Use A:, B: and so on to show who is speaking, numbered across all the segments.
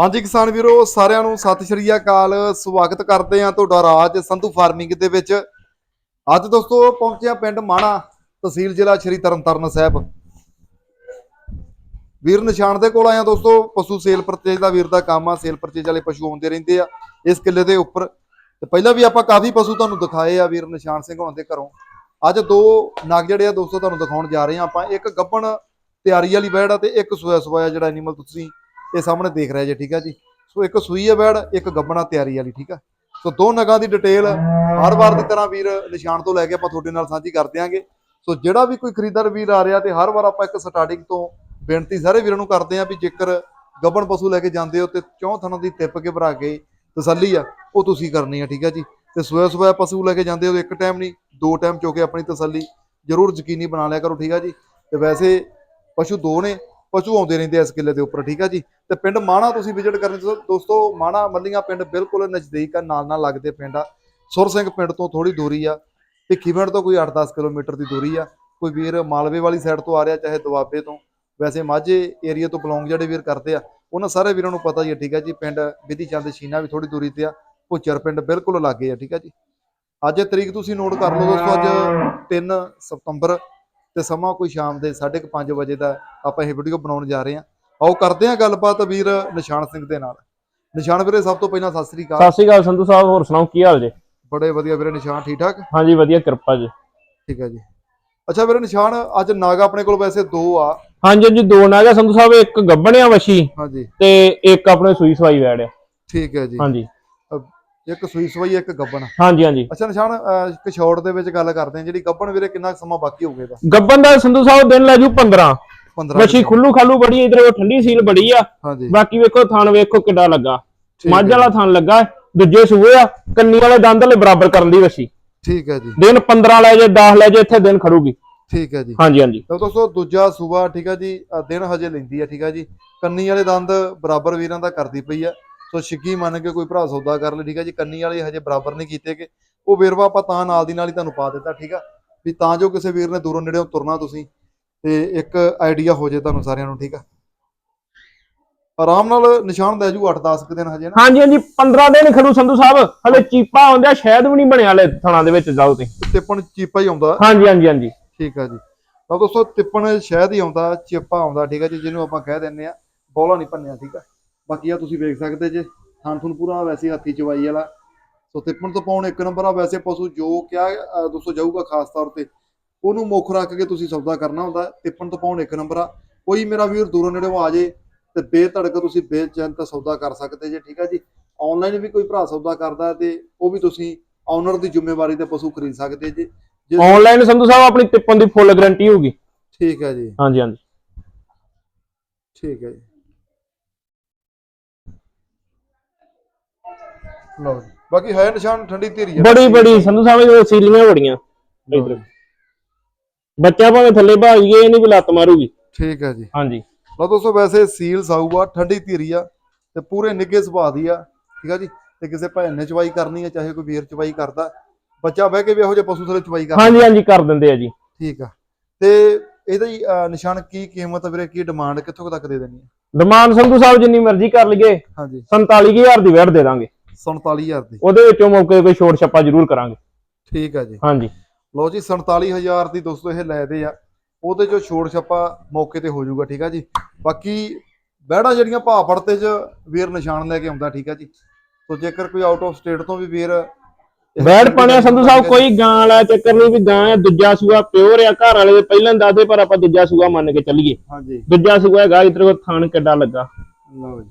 A: ਹਾਂਜੀ ਕਿਸਾਨ ਵੀਰੋ, ਸਾਰਿਆਂ ਨੂੰ ਸਤਿ ਸ਼੍ਰੀ ਅਕਾਲ। ਸਵਾਗਤ ਕਰਦੇ ਆ ਤੁਹਾਡਾ ਰਾਜ ਸੰਧੂ ਫਾਰਮਿੰਗ ਦੇ ਵਿੱਚ। ਅੱਜ ਦੋਸਤੋ ਪਹੁੰਚਿਆ ਪਿੰਡ ਮਾਣਾ ਤਹਿਸੀਲ ਜ਼ਿਲ੍ਹਾ ਸ਼੍ਰੀ ਤਰਨਤਾਰਨ ਸਾਹਿਬ। ਵੀਰ ਨਿਸ਼ਾਨ ਦੇ ਕੋਲ ਆਇਆ ਦੋਸਤੋ, ਪਸ਼ੂ ਸੇਲ ਪਰਚੇਜ ਦਾ ਵੀਰ ਦਾ ਕੰਮ ਆ, ਸੇਲ ਪਰਚੇਜ ਵਾਲੇ ਪਸ਼ੂ ਆਉਂਦੇ ਰਹਿੰਦੇ ਆ ਇਸ ਕਿੱਲੇ ਦੇ ਉੱਪਰ। ਤੇ ਪਹਿਲਾਂ ਵੀ ਆਪਾਂ ਕਾਫੀ ਪਸ਼ੂ ਤੁਹਾਨੂੰ ਦਿਖਾਏ ਆ ਵੀਰ ਨਿਸ਼ਾਨ ਸਿੰਘ ਹੋਣਾ ਦੇ ਘਰੋਂ। ਅੱਜ ਦੋ ਨਗ ਜਿਹੜੇ ਆ ਦੋਸਤੋ ਤੁਹਾਨੂੰ ਦਿਖਾਉਣ ਜਾ ਰਹੇ ਆ ਆਪਾਂ। ਇੱਕ ਗੱਬਣ ਤਿਆਰੀ ਵਾਲੀ ਬੈੜ ਆ ਤੇ ਇੱਕ ਸੋਇਆ ਸੋਇਆ ਜਿਹੜਾ ਐਨੀਮਲ ਤੁਸੀਂ ਇਹ ਸਾਹਮਣੇ ਦੇਖ ਰਿਹਾ ਜੇ, ਠੀਕ ਆ ਜੀ? ਸੋ ਇੱਕ ਸੂਈ ਹੈ ਬੈੜ, ਇੱਕ ਗੱਬਣਾ ਤਿਆਰੀ ਵਾਲੀ, ਠੀਕ ਆ? ਸੋ ਦੋ ਨਗਾਂ ਦੀ ਡਿਟੇਲ ਹਰ ਵਾਰ ਦੀ ਤਰ੍ਹਾਂ ਵੀਰ ਨਿਸ਼ਾਨ ਤੋਂ ਲੈ ਕੇ ਆਪਾਂ ਤੁਹਾਡੇ ਨਾਲ ਸਾਂਝੀ ਕਰ ਦਿਆਂਗੇ। ਸੋ ਜਿਹੜਾ ਵੀ ਕੋਈ ਖਰੀਦਦਾਰ ਵੀਰ ਆ ਰਿਹਾ ਤੇ ਹਰ ਵਾਰ ਆਪਾਂ ਇੱਕ ਸਟਾਰਟਿੰਗ ਤੋਂ ਬੇਨਤੀ ਸਾਰੇ ਵੀਰਾਂ ਨੂੰ ਕਰਦੇ ਆ ਵੀ ਜੇਕਰ ਗੱਬਣ ਪਸ਼ੂ ਲੈ ਕੇ ਜਾਂਦੇ ਹੋ ਤੇ ਚੌਂ ਥਣਾਂ ਦੀ ਟਿੱਪ ਕੇ ਭਰਾ ਕੇ ਤਸੱਲੀ ਆ, ਉਹ ਤੁਸੀਂ ਕਰਨੀ ਆ, ਠੀਕ ਆ ਜੀ? ਤੇ ਸੋਇਆ ਸੋਇਆ ਪਸ਼ੂ ਲੈ ਕੇ ਜਾਂਦੇ ਹੋ ਇੱਕ ਟਾਈਮ ਨਹੀਂ, ਦੋ ਟਾਈਮ ਚੋ ਕੇ ਆਪਣੀ ਤਸੱਲੀ ਜ਼ਰੂਰ ਯਕੀਨੀ ਬਣਾ ਲਿਆ ਕਰੋ, ਠੀਕ ਆ ਜੀ? ਤੇ ਵੈਸੇ ਪਸ਼ੂ ਦੋ ਨੇ ਪਸ਼ੂ ਆਉਂਦੇ ਰਹਿੰਦੇ ਆ ਇਸ ਕਿੱਲੇ ਦੇ ਉੱਪਰ, ਠੀਕ ਆ ਜੀ? ਤੇ ਪਿੰਡ ਮਾਣਾ ਤੁਸੀਂ ਵਿਜ਼ਿਟ ਕਰਨੀ ਦੋਸਤੋ, ਮਾਣਾ ਮੱਲੀਆਂ ਪਿੰਡ ਬਿਲਕੁਲ ਨਜ਼ਦੀਕ ਆ, ਨਾਲ ਨਾਲ ਲੱਗਦੇ ਪਿੰਡ ਆ। ਸੁਰ ਸਿੰਘ ਪਿੰਡ ਤੋਂ ਥੋੜੀ ਦੂਰੀ ਆ, ਭਿੱਖੀ ਪਿੰਡ ਤੋਂ ਕੋਈ 8-10 ਕਿਲੋਮੀਟਰ ਦੀ ਦੂਰੀ ਆ। ਕੋਈ ਵੀਰ ਮਾਲਵੇ ਵਾਲੀ ਸਾਈਡ ਤੋਂ ਆ ਰਿਹਾ, ਚਾਹੇ ਦੁਆਬੇ ਤੋਂ। ਵੈਸੇ ਮਾਝੇ ਏਰੀਆ ਤੋਂ ਬਿਲੋਂਗ ਜਿਹੜੇ ਵੀਰ ਕਰਦੇ ਆ, ਉਹਨਾਂ ਸਾਰੇ ਵੀਰਾਂ ਨੂੰ ਪਤਾ ਹੀ ਹੈ ਠੀਕ ਹੈ ਜੀ? ਪਿੰਡ ਵਿਧੀ ਚੰਦ ਸ਼ੀਨਾ ਵੀ ਥੋੜੀ ਦੂਰੀ ਤੇ ਆ, ਭੁੱਚਰ ਪਿੰਡ ਬਿਲਕੁਲ ਲਾਗੇ ਆ, ਠੀਕ ਆ ਜੀ? ਅੱਜ ਤਰੀਕ ਤੁਸੀਂ ਨੋਟ ਕਰ ਲਓ ਦੋਸਤੋ, ਅੱਜ 3 ਸਤੰਬਰ ਤੇ ਸਮਾਂ ਕੋਈ ਸ਼ਾਮ ਦੇ 5:30 ਵਜੇ ਦਾ ਆਪਾਂ ਇਹ ਵੀਡੀਓ ਬਣਾਉਣ ਜਾ ਰਹੇ ਹਾਂ। ਆਓ ਕਰਦੇ ਹਾਂ ਗੱਲਬਾਤ ਵੀਰ ਨਿਸ਼ਾਨ ਸਿੰਘ ਦੇ ਨਾਲ। ਨਿਸ਼ਾਨ ਵੀਰੇ ਸਭ ਤੋਂ ਪਹਿਲਾਂ ਸਤਿ ਸ੍ਰੀ ਅਕਾਲ।
B: ਸਤਿ ਸ਼੍ਰੀ ਅਕਾਲ ਸੰਧੂ ਸਾਹਿਬ ਹੋਰ ਸੁਣਾਓ ਕੀ ਹਾਲ ਜੇ?
A: ਬੜੇ ਵਧੀਆ ਵੀਰੇ ਨਿਸ਼ਾਨ ਠੀਕ ਠਾਕ
B: ਹਾਂਜੀ ਵਧੀਆ ਕਿਰਪਾ ਜੀ।
A: ਠੀਕ ਹੈ ਜੀ। ਅੱਛਾ ਵੀਰੇ ਨਿਸ਼ਾਨ ਅੱਜ ਨਾਗ ਆਪਣੇ ਕੋਲ ਵੈਸੇ ਦੋ ਆ।
B: ਹਾਂਜੀ ਹਾਂਜੀ ਦੋ ਨਾਗਾ ਸੰਧੂ ਸਾਹਿਬ ਇੱਕ ਗੱਬਣਿਆ ਵਸ਼ੀ
A: ਹਾਂਜੀ।
B: ਤੇ ਇੱਕ ਆਪਣੇ ਸੂਈ ਸਵਾਈ ਵੈੜ ਆ।
A: ਠੀਕ ਹੈ ਜੀ।
B: ਹਾਂਜੀ।
A: ਇੱਕ ਸੂਈ ਸਵਾਈ ਇੱਕ ਗੱਬਣ।
B: ਹਾਂਜੀ ਹਾਂਜੀ।
A: ਅੱਛਾ ਨਿਸ਼ਾਨ ਸ਼ਾਰਟ ਦੇ ਵਿੱਚ ਗੱਲ ਕਰਦੇ ਹਾਂ ਜਿਹੜੀ ਗੱਬਣ ਵੀਰੇ ਕਿੰਨਾ ਸਮਾਂ ਬਾਕੀ ਹੋਊਗਾ ਇਹਦਾ?
B: ਗੱਬਨ ਦਾ ਸੰਧੂ ਸਾਹਿਬ ਦਿਨ ਲੈ ਜੂ 15
A: 15
B: ਵਸ਼ੀ ਖੁੱਲੂ ਖਾਲੂ ਬੜੀ ਇਧਰ ਉਹ ਠੰਡੀ ਸੀਲ ਬੜੀ ਆ। ਬਾਕੀ ਵੇਖੋ ਥਣ ਵੇਖੋ ਕਿੱਡਾ ਲੱਗਾ। ਮੱਝ
A: ਹੈ।
B: ਵਾਲਾ ਥਣ ਲੱਗਾ ਦੂਜੇ ਸੂਏ ਆ ਕੰਨੀ ਵਾਲੇ ਦੰਦ ਲੈ ਬਰਾਬਰ ਕਰਨ ਦੀ ਵਸ਼ੀ
A: ਠੀਕ ਹੈ ਜੀ।
B: ਦਿਨ 15 ਲੈ ਜੇ 10 ਲੈ ਜੇ ਇੱਥੇ ਦਿਨ ਖੜੂਗੀ।
A: ਠੀਕ ਹੈ ਜੀ।
B: ਹਾਂਜੀ ਹਾਂਜੀ।
A: ਤਾਂ ਦੋਸਤੋ ਦੂਜਾ ਸੂਬਾ ਠੀਕ ਆ ਜੀ ਦਿਨ ਹਜੇ ਲੈਂਦੀ ਆ ਠੀਕ ਆ ਜੀ। ਕੰਨੀ ਵਾਲੇ ਦੰਦ ਬਰਾਬਰ ਵੀਰਾਂ ਦਾ ਕਰਦੀ ਪਈ ਆ ਸੋ ਛਿੱਕੀ ਮੰਨ ਕੇ ਕੋਈ ਭਰਾ ਸੌਦਾ ਕਰ ਲੈ ਠੀਕ ਆ ਜੀ। ਕੰਨੀ ਵਾਲੇ ਹਜੇ ਬਰਾਬਰ ਨਹੀਂ ਕੀਤੇ ਕਿ ਉਹ ਵੇਰਵਾ ਆਪਾਂ ਤਾਂ ਨਾਲ ਦੀ ਨਾਲ ਹੀ ਤੁਹਾਨੂੰ ਪਾ ਦਿੱਤਾ ਠੀਕ ਆ। ਵੀ ਤਾਂ ਜੋ ਕਿਸੇ ਵੀਰ ਨੇ ਦੂਰੋਂ ਨੇੜੇੋਂ ਤੁਰਨਾ ਤੁਸੀਂ ਤੇ ਇੱਕ ਆਈਡੀਆ ਹੋ ਜੇ ਤੁਹਾਨੂੰ ਸਾਰਿਆਂ ਨੂੰ ਠੀਕ ਆ। ਆਰਾਮ ਨਾਲ ਨਿਸ਼ਾਨ ਲੈ ਜੂ 8-10 ਕੁ ਦਿਨ ਹਜੇ ਨਾ।
B: ਹਾਂਜੀ ਹਾਂਜੀ 15 ਦਿਨ ਖੜੂ ਸੰਧੂ ਸਾਹਿਬ। ਹਲੇ ਚੀਪਾ ਆਉਂਦਾ ਸ਼ਾਇਦ ਵੀ ਨਹੀਂ ਬਣਿਆ ਹਲੇ ਥਣਾ ਦੇ ਵਿੱਚ ਜਾਓ ਤੇ
A: ਤਿੱਪਣ ਚੀਪਾ ਹੀ ਆਉਂਦਾ।
B: ਹਾਂਜੀ ਹਾਂਜੀ ਹਾਂਜੀ।
A: ਠੀਕ ਆ ਜੀ। ਤਾਂ ਦੋਸਤੋ ਤਿੱਪਣ ਸ਼ਹਿਦ ਹੀ ਆਉਂਦਾ ਚਿੱਪਾ ਆਉਂਦਾ ਠੀਕ ਆ ਜੀ ਜਿਹਨੂੰ ਆਪਾਂ ਕਹਿ ਦਿੰਦੇ ਆ। ਬੋਲਾ ਨਹੀਂ ਭੰਨਿਆ ਠੀਕ ਆ। ਬਾਕੀ ਆ ਤੁਸੀਂ ਵੇਖ ਸਕਦੇ ਜੇ ਥਣ ਥੁਣ ਪੂਰਾ ਵੈਸੇ ਹੱਥੀ ਚਵਾਈ ਵਾਲਾ। ਸੋ ਤਿੱਪਣ ਤੋਂ ਪਾਉਣ ਇੱਕ ਨੰਬਰ ਆ ਵੈਸੇ ਪਸ਼ੂ ਜੋ ਅ, ਦੋਸਤੋ ਜਾਊਗਾ ਖਾਸ ਤੌਰ ਤੇ ਉਹਨੂੰ ਮੁੱਖ ਰੱਖ ਕੇ ਤੁਸੀਂ ਸੌਦਾ ਕਰਨਾ ਹੁੰਦਾ ਤਿੱਪਣ ਤੋਂ ਪਾਉਣ ਇੱਕ ਨੰਬਰ ਆ। ਕੋਈ ਮੇਰਾ ਵੀਰ ਦੂਰੋਂ ਨੇੜੇ ਆ ਜੇ ਤੇ ਬੇਧੜਕ ਤੁਸੀਂ ਬੇਚੈਨ ਤਾਂ ਸੌਦਾ ਕਰ ਸਕਦੇ ਜੇ ਠੀਕ ਆ ਜੀ? ਆਨਲਾਈਨ ਵੀ ਕੋਈ ਭਰਾ ਸੌਦਾ ਕਰਦਾ ਤੇ ਉਹ ਵੀ ਤੁਸੀਂ ਓਨਰ ਦੀ ਜ਼ਿੰਮੇਵਾਰੀ ਤੇ ਪਸ਼ੂ ਖਰੀਦ ਸਕਦੇ ਜੇ। ਜੇ-
B: ਆਨਲਾਈਨ ਸੰਧੂ ਸਾਹਿਬ ਆਪਣੀ ਟਿੱਪਣ ਦੀ ਫੁੱਲ ਗਾਰੰਟੀ ਹੋਊਗੀ।
A: ਠੀਕ ਹੈ ਜੀ।
B: ਹਾਂਜੀ ਹਾਂਜੀ।
A: ਠੀਕ ਹੈ ਜੀ। ਲਓ ਜੀ। ਬਾਕੀ ਹੈ ਨਿਸ਼ਾਨ ਠੰਡੀ ਧੀਰੀ ਹੈ।
B: ਬੜੀ ਬੜੀ ਸੰਧੂ ਸਾਹਿਬ ਇਹ ਸੀਲੀਆਂ ਬੜੀਆਂ ਬੱਚਾ ਭਾਵੇਂ ਥੱਲੇ ਭਾਜ ਗਏ ਇਹ ਨਹੀਂ ਵੀ ਲੱਤ ਮਾਰੂਗੀ।
A: ਠੀਕ ਹੈ ਜੀ।
B: ਹਾਂਜੀ।
A: ਲਓ ਦੋਸਤੋ ਵੈਸੇ ਸੀਲ ਸਾਊ ਆ ਠੰਡੀ ਧੀਰੀ ਆ ਤੇ ਪੂਰੇ ਨਿੱਗੇ ਸੁਭਾਅ ਦੀ ਆ ਠੀਕ ਆ ਜੀ? ਤੇ ਕਿਸੇ ਭੈਣ ਨੇ ਚਵਾਈ ਕਰਨੀ ਆ ਚਾਹੇ ਕੋਈ ਵੀਰ ਚਵਾਈ ਕਰਦਾ। ਬੱਚਾ ਬਹਿ ਕੇ ਵੀ ਇਹੋ ਜਿਹੇ ਪਸ਼ੂ ਥਲੇ ਚਵਾਈ ਕਰਦਾ।
B: ਹਾਂਜੀ ਹਾਂਜੀ ਕਰ ਦਿੰਦੇ ਆ ਜੀ।
A: ਠੀਕ ਆ। ਤੇ ਇਹਦਾ ਹੀ ਅਹ, ਨਿਸ਼ਾਨ ਕੀ ਕੀਮਤ ਆ ਵੀਰੇ? ਕੀ ਡਿਮਾਂਡ ਕਿੱਥੋਂ ਕੁ ਤੱਕ ਦੇ ਦੇਣੀ ਆ?
B: ਡਿਮਾਂਡ ਸੰਧੂ ਸਾਹਿਬ ਜਿੰਨੀ ਮਰਜ਼ੀ ਕਰ ਲਈਏ
A: ਹਾਂਜੀ।
B: 47000 ਦੀ ਵੈੜ ਦੇ ਦਾਂਗੇ।
A: 47000 ਦੀ।
B: ਉਹਦੇ ਵਿੱਚੋਂ ਮੌਕੇ ਕੋਈ ਛੋਟ ਛੱਪਾ ਜ਼ਰੂਰ ਕਰਾਂਗੇ।
A: ਠੀਕ ਆ ਜੀ।
B: ਹਾਂਜੀ।
A: ਲਓ ਜੀ 47000 ਦੀ ਦੋਸਤੋ ਇਹ ਲੈਦੇ ਆ। ਉਹਦੇ ਚੋਂ ਛੋੜ ਛੱਪਾ ਮੌਕੇ ਤੇ ਹੋ ਜਾਊਗਾ ਠੀਕ ਆ ਜੀ। ਬਾਕੀ ਬਹਿੜਾ ਜਿਹੜੀਆਂ ਭਾਅ ਪੜਤੇ ਚ ਵੀਰ ਨਿਸ਼ਾਨ ਲੈ ਕੇ ਆਉਂਦਾ ਠੀਕ ਆ ਜੀ। ਸੋ ਜੇਕਰ ਕੋਈ ਆਊਟ ਆਫ ਸਟੇਟ ਤੋਂ ਵੀ ਵੀਰ ਚੀਜ਼
B: ਪਾਣਿਆ ਸੰਧੂ ਸਾਹਿਬ। ਕੋਈ ਗਾਂ ਵਾਲਾ ਚੱਕਰ ਨਹੀਂ ਵੀ ਗਾਂ ਹੈ ਦੂਜਾ ਸੂਆ ਪਿਓਰ ਆ ਘਰ ਵਾਲੇ ਦੇ ਪਹਿਲਾਂ ਦੱਸਦੇ ਪਰ ਆਪਾਂ ਦੂਜਾ ਸੂਆ ਮੰਨ ਕੇ ਚੱਲੀਏ।
A: ਹਾਂਜੀ।
B: ਦੂਜਾ ਸੂਆ ਹੈਗਾ ਇਧਰ ਕੋ ਥਾਣ ਕਿੱਡਾ ਲੱਗਾ।
A: ਲਓ ਜੀ।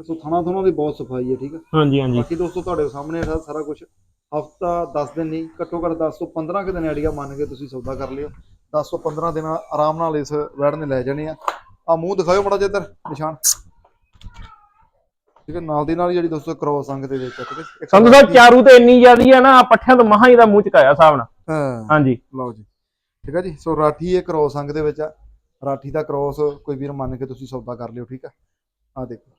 A: ਸੋ ਥਣਾ ਥਣਾ ਦੀ ਬਹੁਤ ਸਫ਼ਾਈ ਹੈ ਠੀਕ ਆ
B: ਹਾਂਜੀ ਹਾਂਜੀ।
A: ਬਾਕੀ ਦੋਸਤੋ ਤੁਹਾਡੇ ਸਾਹਮਣੇ ਇਹ ਸਾਰਾ ਕੁਝ ਹਫਤਾ 10 ਦਿਨ ਨਹੀਂ ਘੱਟੋ ਘੱਟ 10 ਤੋਂ 15 ਕੁ ਦਿਨ ਆਈਡੀਆ ਮੰਨ ਕੇ ਤੁਸੀਂ ਸੌਦਾ ਕਰ ਲਿਓ। 10 ਤੋਂ 15 ਦਿਨ ਆਰਾਮ ਨਾਲ ਇਸ ਵੈੜ ਨੇ ਲੈ ਜਾਣੇ ਆ। ਆ ਮੂੰਹ ਦਿਖਾਓ ਮੜਾ ਜਿੱਧਰ ਨਿਸ਼ਾਨ। ਠੀਕ ਹੈ ਨਾਲ ਦੀ ਨਾਲ ਹੀ ਜਿਹੜੀ ਦੋਸਤੋ ਕ੍ਰੋਸ ਅੰਗ ਦੇ ਵਿੱਚ ਆ, ਠੀਕ ਹੈ ਇੱਕ
B: ਸੰਧੂ ਸਾਹਿਬ ਚਾਰੂ ਤੇ ਇੰਨੀ ਜ਼ਿਆਦੀ ਆ ਨਾ ਆਹ ਪੱਠਿਆਂ ਤੋਂ ਮਹਾਂ ਹੀ ਦਾ ਮੂੰਹ ਚਕਾਇਆ ਹਿਸਾਬ ਨਾਲ।
A: ਹਾਂ
B: ਹਾਂਜੀ।
A: ਲਓ ਜੀ। ਠੀਕ ਹੈ ਜੀ ਸੋ ਰਾਠੀ ਇਹ ਕ੍ਰੋਸ ਅੰਗ ਦੇ ਵਿੱਚ ਆ। ਰਾਠੀ ਦਾ ਕ੍ਰੋਸ ਕੋਈ ਵੀਰ ਮੰਨ ਕੇ ਤੁਸੀਂ ਸੌਦਾ ਕਰ ਲਿਓ ਠੀਕ ਆ ਆ ਦੇਖੋ।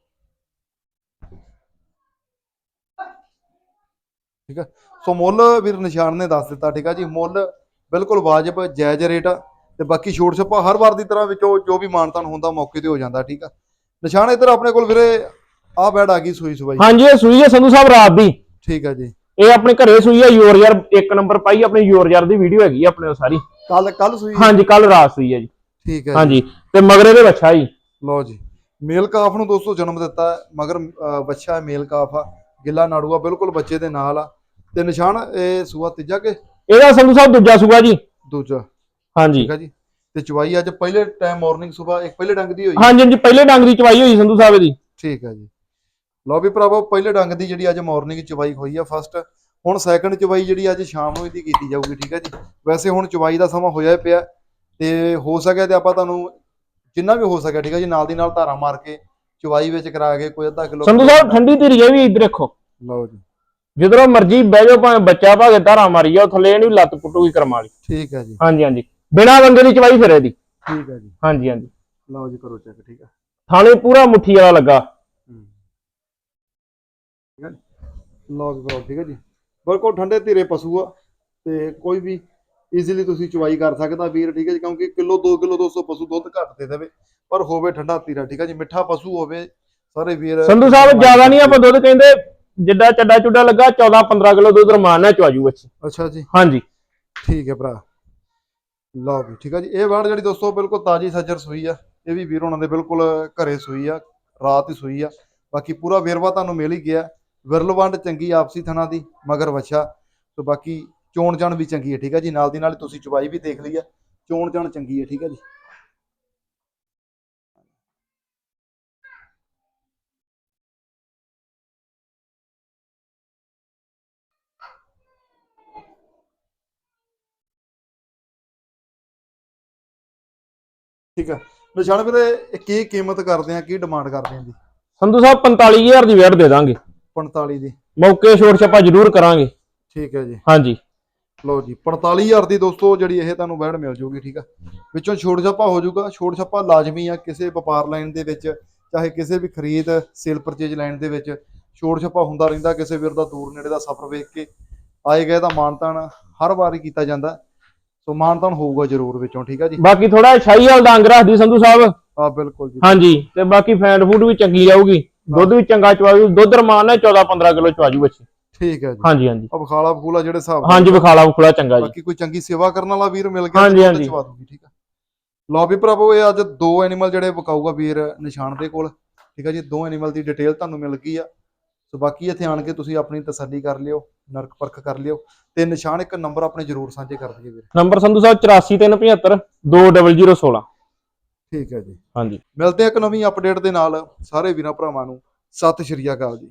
A: ਠੀਕ ਆ? ਸੋ ਮੁੱਲ ਵੀਰ ਨਿਸ਼ਾਨ ਨੇ ਦੱਸ ਦਿੱਤਾ ਠੀਕ ਆ ਜੀ? ਮੁੱਲ ਬਿਲਕੁਲ ਵਾਜਬ ਜਾਇਜ਼ ਰੇਟ ਆ ਤੇ ਬਾਕੀ ਛੋਟ ਛੱਪਾ ਹਰ ਵਾਰ ਦੀ ਤਰ੍ਹਾਂ ਵਿੱਚੋਂ ਜੋ ਵੀ ਮਾਨਤਾਨ ਹੁੰਦਾ ਮੌਕੇ ਤੇ ਹੋ ਜਾਂਦਾ ਠੀਕ ਆ? ਨਿਸ਼ਾਨ ਇੱਧਰ ਆਪਣੇ ਕੋਲ ਵੀਰੇ ਆ ਬੈਡ ਆ ਗਈ ਸੂਈ ਸੁਬਾਈ
B: ਹਾਂਜੀ ਇਹ ਸੂਈ ਹੈ ਸੰਧੂ ਸਾਹਿਬ ਰਾਤ ਦੀ।
A: ਠੀਕ ਹੈ ਜੀ।
B: ਇਹ ਆਪਣੇ ਘਰੇ ਸੂਈ ਹੈ ਯੂਰ ਯਾਰ ਇੱਕ ਨੰਬਰ ਪਾਈ ਆਪਣੀ ਯੂਰ ਯਾਰ ਦੀ ਵੀਡੀਓ ਹੈਗੀ ਆ ਆਪਣੇ ਸਾਰੀ।
A: ਕੱਲ ਕੱਲ ਸੂਈ
B: ਹਾਂਜੀ ਕੱਲ ਰਾਤ ਸੂਈ ਹੈ ਜੀ।
A: ਠੀਕ ਹੈ।
B: ਹਾਂਜੀ ਤੇ ਮਗਰੇ ਦੇ ਬੱਚਾ ਜੀ।
A: ਲਓ ਜੀ ਮੇਲ ਕਾਫ ਨੂੰ ਦੋਸਤੋ ਜਨਮ ਦਿੱਤਾ ਮਗਰ ਬੱਚਾ ਮੇਲ ਕਾਫ ਆ। ਗਿੱਲਾ ਨਾੜੂਆ ਬਿਲਕੁਲ ਬੱਚੇ ਦੇ ਨਾਲ ਆ। ਤੇ ਨਿਸ਼ਾਨ ਇਹ ਸੂਆ ਤੀਜਾ ਕਿ?
B: ਇਹਦਾ ਸੰਧੂ ਸਾਹਿਬ ਦੂਜਾ ਸੂਆ ਜੀ।
A: ਦੂਜਾ।
B: ਹਾਂਜੀ।
A: ਠੀਕ ਹੈ ਜੀ। ਤੇ ਚਵਾਈ ਅੱਜ ਪਹਿਲੇ ਟਾਈਮ ਮਾਰਨਿੰਗ ਸਵੇਰ ਇੱਕ ਪਹਿਲੇ ਡੰਗ ਦੀ ਹੋਈ।
B: ਹਾਂਜੀ ਹਾਂਜੀ ਪਹਿਲੇ ਡੰਗ ਦੀ ਚਵਾਈ ਹੋਈ ਸੰਧੂ ਸਾਹਿਬ ਦੀ।
A: ਠੀਕ ਹੈ ਜੀ। ਲਓ ਵੀ ਭਰਾਵੋ ਪਹਿਲੇ ਡੰਗ ਦੀ ਜਿਹੜੀ ਅੱਜ ਮਾਰਨਿੰਗ ਚਵਾਈ ਹੋਈ ਆ ਫਸਟ ਹੁਣ ਸੈਕੰਡ ਚਵਾਈ ਜਿਹੜੀ ਅੱਜ ਸ਼ਾਮ ਨੂੰ ਇਹਦੀ ਕੀਤੀ ਜਾਊਗੀ ਠੀਕ ਹੈ ਜੀ। ਵੈਸੇ ਹੁਣ ਚਵਾਈ ਦਾ ਸਮਾਂ ਹੋਇਆ ਪਿਆ। ਤੇ ਹੋ ਸਕਿਆ ਤੇ ਆਪਾਂ ਤੁਹਾਨੂੰ ਜਿੰਨਾ ਵੀ ਹੋ ਸਕਿਆ ਠੀਕ ਹੈ ਜੀ ਨਾਲ ਦੀ ਨਾਲ ਧਾਰਾ ਮਾਰ ਕੇ ਚਵਾਈ ਵਿੱਚ ਕਰਾ ਕੇ ਕੋਈ ਅੱਧਾ ਕਿਲੋ
B: ਸੰਧੂ ਸਾਹਿਬ ਠੰਡੀ ਧੀਰੀ ਹੈ ਵੀ ਇੱਧਰ ਦੇਖੋ।
A: ਲਓ ਜੀ।
B: ਜਿੱਧਰੋਂ ਮਰਜ਼ੀ ਬਹਿ ਜਾਓ ਭਾਵੇਂ ਬੱਚਾ ਭਾਵੇਂ ਧਾਰਾ ਮਾਰੀ ਜਾਓ ਥੱਲੇ ਇਹਨੂੰ ਲੱਤ ਪੁੱਟੂਗੀ ਕਰਮ ਵਾਲੀ।
A: ਠੀਕ ਹੈ ਜੀ।
B: ਹਾਂਜੀ ਹਾਂਜੀ। ਬਿਨਾ ਬੰਦੇ ਦੀ ਚਵਾਈ ਫਿਰ ਇਹਦੀ।
A: ਠੀਕ ਹੈ ਜੀ।
B: ਹਾਂਜੀ ਹਾਂਜੀ।
A: ਲਓ ਜੀ ਕਰੋ ਚੈੱਕ ਠੀਕ ਹੈ।
B: ਥਾਣੇ ਪੂਰਾ ਮੁੱਠੀ ਵਾਲਾ ਲੱਗਾ।
A: ਠੀਕ ਹੈ ਜੀ। ਲਓ ਜੀ ਕਰੋ ਠੀਕ ਹੈ ਜੀ। ਬਿਲਕੁਲ ਠੰਡੇ ਧੀਰੇ ਪਸ਼ੂ ਆ ਤੇ ਕੋਈ ਵੀ ਈਜ਼ੀਲੀ ਤੁਸੀਂ ਚਵਾਈ ਕਰ ਸਕਦਾ ਵੀਰ ਠੀਕ ਹੈ ਜੀ ਕਿਉਂਕਿ ਕਿਲੋ 2 ਕਿਲੋ 200 ਪਸ਼ੂ ਦੁੱਧ ਘੱਟ ਦੇ ਦੇਵੇ। ਪਰ ਹੋਵੇ ਠੰਡਾ ਧੀਰਾ ਠੀਕ ਹੈ ਜੀ? ਮਿੱਠਾ ਪਸ਼ੂ ਹੋਵੇ ਸਾਰੇ ਵੀਰ
B: ਸੰਧੂ ਸਾਹਿਬ ਜ਼ਿਆਦਾ ਨਹੀਂ ਆਪਾਂ ਦੁੱਧ ਕਹਿੰਦੇ ਜਿੱਡਾ ਚੱਡਾ ਚੁੱਡਾ ਲੱਗਾ 14 15 ਕਿਲੋ ਦੁੱਧ ਰਮਾਨ ਨਾਲ ਚਵਾਜੂ ਵਿੱਚ।
A: ਅੱਛਾ ਜੀ।
B: ਹਾਂਜੀ।
A: ਠੀਕ ਹੈ ਭਰਾ। ਲਓ ਵੀ ਠੀਕ ਹੈ ਜੀ। ਇਹ ਵਾਰ ਜਿਹੜੀ ਦੋਸਤੋ ਬਿਲਕੁਲ ਤਾਜੀ ਸੱਜਰ ਸੂਈ ਆ। ਇਹ ਵੀ ਵੀਰ ਉਹਨਾਂ ਦੇ ਬਿਲਕੁਲ ਘਰੇ ਸੂਈ ਆ ਰਾਤ ਹੀ ਸੂਈ ਆ। ਬਾਕੀ ਪੂਰਾ ਵੇਰਵਾ ਤੁਹਾਨੂੰ ਮਿਲ ਹੀ ਗਿਆ। ਵਿਰਲਵੰਡ ਚੰਗੀ ਆਪਸੀ ਥਣਾ ਦੀ ਮਗਰ ਵਛਾ। ਤੇ ਬਾਕੀ ਚੋਣ ਜਾਣ ਵੀ ਚੰਗੀ ਹੈ ਠੀਕ ਹੈ ਜੀ? ਨਾਲ ਦੀ ਨਾਲ ਤੁਸੀਂ ਚਵਾਈ ਵੀ ਦੇਖ ਲਈ ਆ। ਚੋਣ ਜਾਣ ਚੰਗੀ ਹੈ ਠੀਕ ਹੈ ਜੀ? ਠੀਕ ਹੈ ਨਿਸ਼ਾਨ ਵੀਰੇ ਇਹ ਕੀ ਕੀਮਤ ਕਰਦੇ ਆ? ਕੀ ਡਿਮਾਂਡ ਕਰਦੇ ਆ ਜੀ?
B: ਸੰਧੂ ਸਾਹਿਬ 45000 ਦੀ ਵੇਟ ਦੇ ਦਾਂਗੇ।
A: 45 ਦੀ।
B: ਮੌਕੇ ਛੋੜ ਛੱਪਾ ਜ਼ਰੂਰ ਕਰਾਂਗੇ।
A: ਠੀਕ ਹੈ ਜੀ।
B: ਹਾਂਜੀ।
A: ਲਓ ਜੀ 45000 ਦੀ ਦੋਸਤੋ ਜਿਹੜੀ ਇਹ ਤੁਹਾਨੂੰ ਬੈਡ ਮਿਲ ਜੂਗੀ ਠੀਕ ਆ। ਵਿੱਚੋਂ ਛੋੜ ਛਾਪਾ ਹੋ ਜਾਊਗਾ ਛੋੜ ਛਾਪਾ ਲਾਜ਼ਮੀ ਆ ਕਿਸੇ ਵਪਾਰ ਲਾਈਨ ਦੇ ਵਿੱਚ ਚਾਹੇ ਕਿਸੇ ਵੀ ਖਰੀਦ ਸੇਲ ਪਰਚੇਜ ਲਾਈਨ ਦੇ ਵਿੱਚ ਛੋੜ ਛਾਪਾ ਹੁੰਦਾ ਰਹਿੰਦਾ ਕਿਸੇ ਵੀਰ ਦਾ ਦੂਰ ਨੇੜੇ ਦਾ ਸਫ਼ਰ ਵੇਖ ਕੇ। ਆਏ ਗਏ ਦਾ ਮਾਨਤਾਨ ਹਰ ਵਾਰ ਕੀਤਾ ਜਾਂਦਾ। ਸੋ ਮਾਨਤਾਨ ਹੋਊਗਾ ਜ਼ਰੂਰ ਵਿੱਚੋਂ ਠੀਕ ਆ ਜੀ?
B: ਬਾਕੀ ਥੋੜਾ ਸ਼ਾਹੀ ਵਾਲ ਦਾ ਅੰਗ ਰੱਖਦੀ ਸੰਧੂ ਸਾਹਿਬ।
A: ਆ ਬਿਲਕੁਲ ਜੀ।
B: ਹਾਂਜੀ ਤੇ ਬਾਕੀ ਫੈਂਡ ਫੂਡ ਵੀ ਚੰਗੀ ਜਾਊਗੀ ਦੁੱਧ ਵੀ ਚੰਗਾ ਚਵਾਜੂ ਦੁੱਧ ਰਮਾਨ ਨਾਲ 14 15 ਕਿਲੋ ਚਵਾਜੂ ਵਿੱਚ
A: ਠੀਕ ਹੈ ਜੀ।
B: ਹਾਂਜੀ ਹਾਂਜੀ।
A: ਆ ਬਖਾਲਾ ਬਖੂਲਾ ਜਿਹੜੇ ਹਿਸਾਬ
B: ਹਾਂਜੀ ਵਿਖਾਲਾ ਵਿਖੂਲਾ ਚੰਗਾ ਜੀ।
A: ਬਾਕੀ ਕੋਈ ਚੰਗੀ ਸੇਵਾ ਕਰਨ ਵਾਲਾ ਵੀਰ ਮਿਲ ਗਿਆ
B: ਹਾਂਜੀ, ਹਾਂਜੀ।
A: ਚਵਾ ਦੂਗੀ ਠੀਕ ਆ। ਲਓ ਵੀ ਭਰਾਵੋ ਇਹ ਅੱਜ ਦੋ ਐਨੀਮਲ ਜਿਹੜੇ ਵਿਕਾਊਗਾ ਵੀਰ ਨਿਸ਼ਾਨ ਦੇ ਕੋਲ। ਠੀਕ ਆ ਜੀ ਦੋ ਐਨੀਮਲ ਦੀ ਡਿਟੇਲ ਤੁਹਾਨੂੰ ਮਿਲ ਗਈ ਆ। ਸੋ ਬਾਕੀ ਇੱਥੇ ਆਣ ਕੇ ਤੁਸੀਂ ਆਪਣੀ ਤਸੱਲੀ ਕਰ ਲਿਓ ਨਰਕ ਪਰਖ ਕਰ ਲਿਓ। ਤੇ ਨਿਸ਼ਾਨ ਇੱਕ ਨੰਬਰ ਆਪਣੇ ਜ਼ਰੂਰ ਸਾਂਝੇ ਕਰ ਦਈਏ ਵੀਰ।
B: ਨੰਬਰ ਸੰਧੂ ਸਾਹਿਬ 84375 20016
A: ਠੀਕ ਹੈ ਜੀ।
B: ਹਾਂਜੀ।
A: ਮਿਲਦੇ ਆ ਇੱਕ ਨਵੀਂ ਅਪਡੇਟ ਦੇ ਨਾਲ ਸਾਰੇ ਵੀਰਾਂ ਭਰਾਵਾਂ ਨੂੰ। ਸਤਿ ਸ਼੍ਰੀ ਅਕਾਲ ਜੀ।